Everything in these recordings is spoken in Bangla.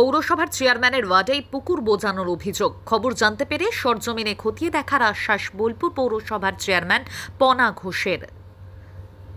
পৌরসভার চেয়ারম্যানের ওয়ার্ডেই পুকুর বোজানোর অভিযোগ। খবর জানতে পেরে সরজমিনে খতিয়ে দেখার আশ্বাস বোলপুর পৌরসভার চেয়ারম্যান পনা ঘোষের।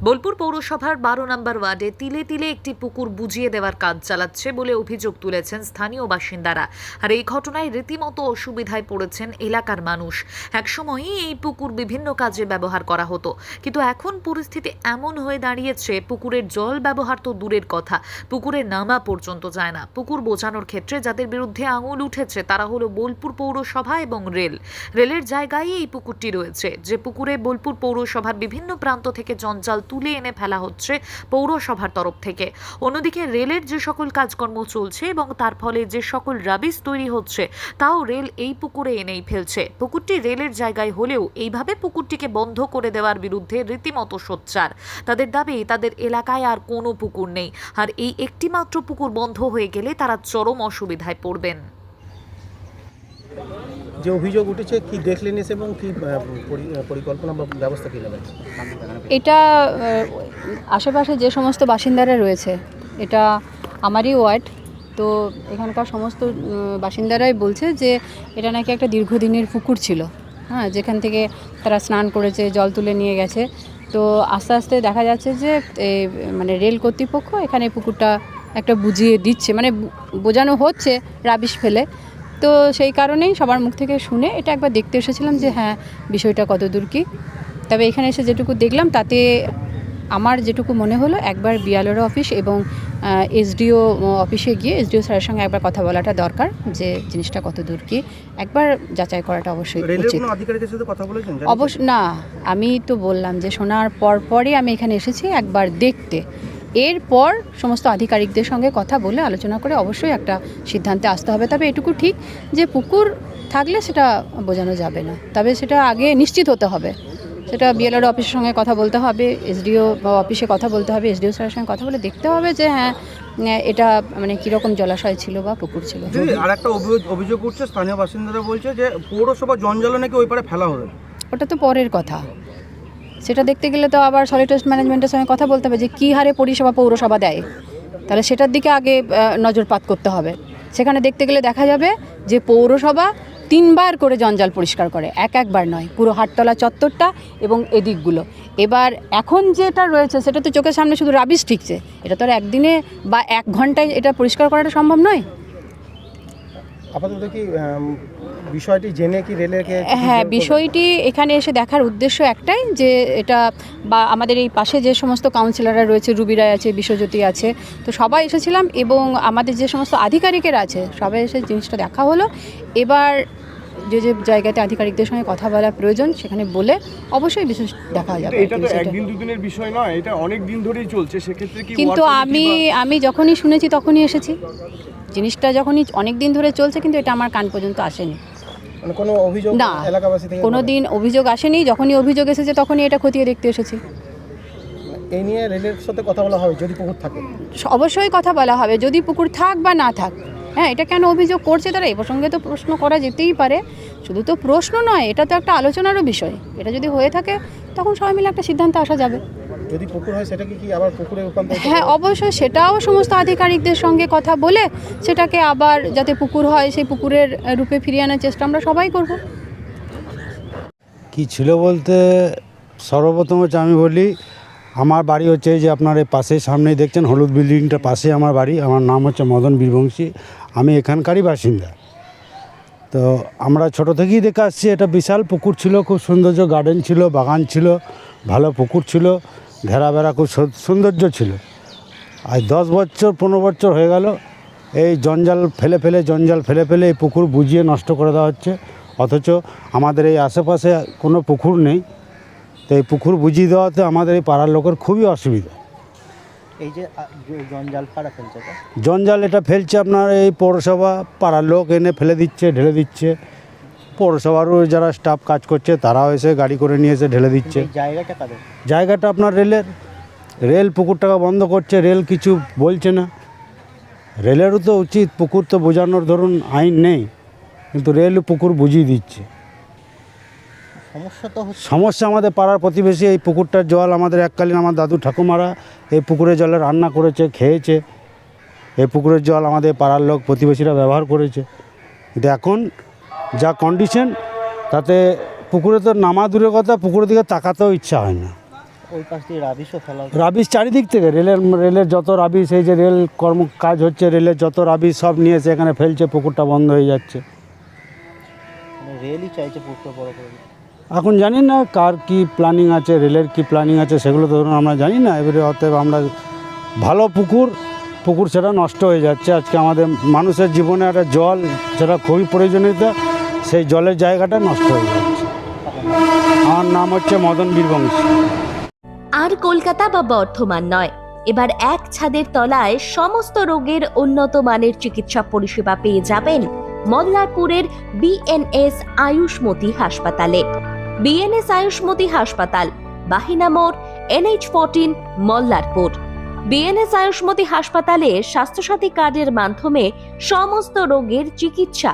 বোলপুর পৌরসভার বারো নম্বর ওয়ার্ডে তিলে তিলে একটি পুকুর বুঝিয়ে দেওয়ার কাজ চালাচ্ছে বলে অভিযোগ তুলেছেন স্থানীয় বাসিন্দারা। আর এই ঘটনায় রীতিমতো অসুবিধায় পড়েছেন এলাকার মানুষ। একসময়ই এই পুকুর বিভিন্ন কাজে ব্যবহার করা হতো। কিন্তু এখন পরিস্থিতি এমন হয়ে দাঁড়িয়েছে, পুকুরের জল ব্যবহার তো দূরের কথা। পুকুরে নামা পর্যন্ত যায় না। পুকুর বোঝানোর ক্ষেত্রে যাদের বিরুদ্ধে আঙুল উঠেছে, তারা হলো বোলপুর পৌরসভা এবং রেল। রেলের জায়গায় এই পুকুরটি রয়েছে, যে পুকুরে বোলপুর পৌরসভার বিভিন্ন প্রান্ত থেকে জঞ্জাল তুলে এনে ফেলা হচ্ছে পৌরসভার তরফ থেকে। অন্যদিকে রেলের যে সকল কাজকর্ম চলছে এবং তার ফলে যে সকল রাবিশ তৈরি হচ্ছে, তাও রেল এই পুকুরে এনেই ফেলছে। পুকুরটি রেলের জায়গায় হলেও এইভাবে পুকুরটিকে বন্ধ করে দেওয়ার বিরুদ্ধে রীতিমতো সোচ্চার। তাদের দাবি, তাদের এলাকায় আর কোনো পুকুর নেই। আর এই একটিমাত্র পুকুর বন্ধ হয়ে গেলে তারা চরম অসুবিধায় পড়বেন। যে অভিযোগ উঠেছে, কি দেখলেন এসে এবং কি পরিকল্পনা বা ব্যবস্থা কি নেবেন? এটা আশেপাশে যে সমস্ত বাসিন্দারা রয়েছে, এটা আমারই ওয়ার্ড। তো এখানকার সমস্ত বাসিন্দারাই বলছে যে এটা নাকি একটা দীর্ঘদিনের পুকুর ছিল। হ্যাঁ যেখান থেকে তারা স্নান করেছে, জল তুলে নিয়ে গেছে। তো আস্তে আস্তে দেখা যাচ্ছে যে মানে রেল কর্তৃপক্ষ এখানে পুকুরটা একটা বুঝিয়ে দিচ্ছে। মানে বোঝানো হচ্ছে, রাবিশ ফেলে। তো সেই কারণেই সবার মুখ থেকে শুনে এটা একবার দেখতে এসেছিলাম যে হ্যাঁ বিষয়টা কত দূর কী। তবে এখানে এসে যেটুকু দেখলাম তাতে আমার যেটুকু মনে হলো একবার বিয়ালোর অফিস এবং এসডিও অফিসে গিয়ে এসডিও স্যারের সঙ্গে একবার কথা বলাটা দরকার যে জিনিসটা কত দূর কি। একবার যাচাই করাটা অবশ্যই উচিত? অবশ্য না আমি তো বললাম যে শোনার পর পরই আমি এখানে এসেছি একবার দেখতে। এরপর সমস্ত আধিকারিকদের সঙ্গে কথা বলে আলোচনা করে অবশ্যই একটা সিদ্ধান্তে আসতে হবে। তবে এটুকু ঠিক যে পুকুর থাকলে সেটা বোঝানো যাবে না। তবে সেটা আগে নিশ্চিত হতে হবে। সেটা বিএলআর অফিসের সঙ্গে কথা বলতে হবে এসডিও বা অফিসে কথা বলতে হবে এসডিও স্যারের সঙ্গে কথা বলে দেখতে হবে যে হ্যাঁ এটা মানে কীরকম জলাশয় ছিল বা পুকুর ছিল। আর একটা অভিযোগ উঠছে স্থানীয় বাসিন্দারা বলছে যে পৌরসভা জঞ্জাল নাকি ওই পারে ফেলা হবে। ওটা তো পরের কথা। সেটা দেখতে গেলে তো আবার সলিড ওয়েস্ট ম্যানেজমেন্টের সঙ্গে কথা বলতে হবে যে কী হারে পরিষেবা পৌরসভা দেয়। তাহলে সেটার দিকে আগে নজরপাত করতে হবে। সেখানে দেখতে গেলে দেখা যাবে যে পৌরসভা তিনবার করে জঞ্জাল পরিষ্কার করে, এক একবার নয়, পুরো হাটতলা চত্বরটা এবং এদিকগুলো। এবার এখন যেটা রয়েছে, সেটা তো চোখের সামনে শুধু রাবিশ ঠিকছে। এটা তো আর একদিনে বা এক ঘন্টায় এটা পরিষ্কার করাটা সম্ভব নয়? আপাতত কি বিষয়টি জেনে কি রেলেরকে হ্যাঁ বিষয়টি এখানে এসে দেখার উদ্দেশ্য একটাই যে এটা বা আমাদের এই পাশে যে সমস্ত কাউন্সিলররা রয়েছে রুবি রায় আছে বিশ্বজ্যোতি আছে তো সবাই এসেছিলাম এবং আমাদের যে সমস্ত আধিকারিকেরা আছে সবাই এসে জিনিসটা দেখা হলো। এবার যে যে জায়গাতে আধিকারিকদের সঙ্গে কথা বলা প্রয়োজন সেখানে বলে অবশ্যই বিশেষ দেখা যাবে। এটা তো একদিন দুদিনের বিষয় নয় এটা অনেক দিন ধরেই চলছে সেক্ষেত্রে কিন্তু আমি আমি যখনই শুনেছি তখনই এসেছি। জিনিসটা যখনই অনেক দিন ধরে চলছে কিন্তু এটা আমার কান পর্যন্ত আসেনি। মানে কোনো অভিযোগ না কোনো? দিন অভিযোগ আসেনি যখনই অভিযোগ এসেছে তখনই এটা খতিয়ে দেখতে এসেছি। এই নিয়ে রেলের সাথে কথা বলা হবে যদি পুকুর থাকে। অবশ্যই কথা বলা হবে যদি পুকুর থাক বা না থাক। হ্যাঁ এটা কেন অভিযোগ করছে তারা এ প্রসঙ্গে তো প্রশ্ন করা যেতেই পারে। শুধু তো প্রশ্ন নয় এটা তো একটা আলোচনারও বিষয়। এটা যদি হয়ে থাকে তখন সবাই মিলে একটা সিদ্ধান্তে আসা যাবে। যদি পুকুর হয় সেটাকে কি আবার পুকুরে রূপান্তর হ্যাঁ অবশ্যই সেটাও সমস্ত আধিকারিকদের সঙ্গে কথা বলে সেটাকে আবার যাতে পুকুর হয় সেই পুকুরের রূপে ফিরিয়ে আনার চেষ্টা আমরা সবাই করব। কি ছিল বলতে সর্বপ্রথম হচ্ছে আমি বলি আমার বাড়ি হচ্ছে যে আপনার এই পাশে সামনেই দেখছেন হলুদ বিল্ডিংটার পাশে আমার বাড়ি আমার নাম হচ্ছে মদন বীরবংশী আমি এখানকারই বাসিন্দা। তো আমরা ছোট থেকেই দেখে আসছি এটা বিশাল পুকুর ছিল খুব সৌন্দর্য গার্ডেন ছিল বাগান ছিল ভালো পুকুর ছিল ঘেরা বেড়া খুব সৌন্দর্য ছিল। আজ দশ বছর পনেরো বছর হয়ে গেল। এই জঞ্জাল ফেলে ফেলে জঞ্জাল ফেলে ফেলে এই পুকুর বুঝিয়ে নষ্ট করে দেওয়া হচ্ছে। অথচ আমাদের এই আশেপাশে কোনো পুকুর নেই। তো এই পুকুর বুঝিয়ে দেওয়াতে আমাদের এই পাড়ার লোকের খুবই অসুবিধা। এই যে জঞ্জাল ফাড়া ফেলছে জঞ্জাল এটা ফেলছে আপনার এই পৌরসভা পাড়ার লোক এনে ফেলে দিচ্ছে ঢেলে দিচ্ছে। পৌরসভারও যারা স্টাফ কাজ করছে তারাও এসে গাড়ি করে নিয়ে এসে ঢেলে দিচ্ছে। জায়গাটা কাদের? জায়গাটা আপনার রেলের। রেল পুকুরটাকে বন্ধ করছে রেল কিছু বলছে না। রেলেরও তো উচিত পুকুর তো বোঝানোর ধরুন আইন নেই কিন্তু রেল পুকুর বুঝিয়ে দিচ্ছে। সমস্যা তো সমস্যা আমাদের পাড়ার প্রতিবেশী এই পুকুরটার জল আমাদের এককালীন আমার দাদু ঠাকুমারা এই পুকুরে জলে রান্না করেছে খেয়েছে। এই পুকুরের জল আমাদের পাড়ার লোক প্রতিবেশীরা ব্যবহার করেছে। কিন্তু এখন যা কন্ডিশন তাতে পুকুরে তো নামা দূরের কথা পুকুরের দিকে তাকাতেও ইচ্ছা হয় না। ওই পাশ দিয়ে রাবিশও ফেলা রাবিশ চারিদিক থেকে রেলের রেলের যত রাবিশ এই যে রেল কর্ম কাজ হচ্ছে রেলের যত রাবিশ সব নিয়ে এসে এখানে ফেলছে পুকুরটা বন্ধ হয়ে যাচ্ছে। রেলই চাইছে পুকুরটা বড় করে। এখন জানি না কার কি প্ল্যানিং আছে রেলের কি প্ল্যানিং আছে সেগুলো তো ধরুন আমরা জানি না। এবারে অতএব আমরা ভালো পুকুর পুকুর সেটা নষ্ট হয়ে যাচ্ছে। আজকে আমাদের মানুষের জীবনে একটা জল সেটা খুবই প্রয়োজনীয়তা। সেই জলের জায়গাটা নষ্ট হয়ে যাচ্ছে। আমার নাম হচ্ছে মদন বীরবংশী। আর কলকাতা বা বর্ধমান নয়। এবার এক ছাদের তলায় সমস্ত রোগের উন্নত মানের চিকিৎসা পরিষেবা পেয়ে যাবেন মল্লারপুরের বিএনএস আয়ুষ্মতি হাসপাতালে। বিএনএস আয়ুষ্মতি হাসপাতাল, বাহিনা মোড় NH fourteen, Mallarpur. BNS Ayushmati হাসপাতালে স্বাস্থ্যসাথী কার্ডের মাধ্যমে সমস্ত রোগের চিকিৎসা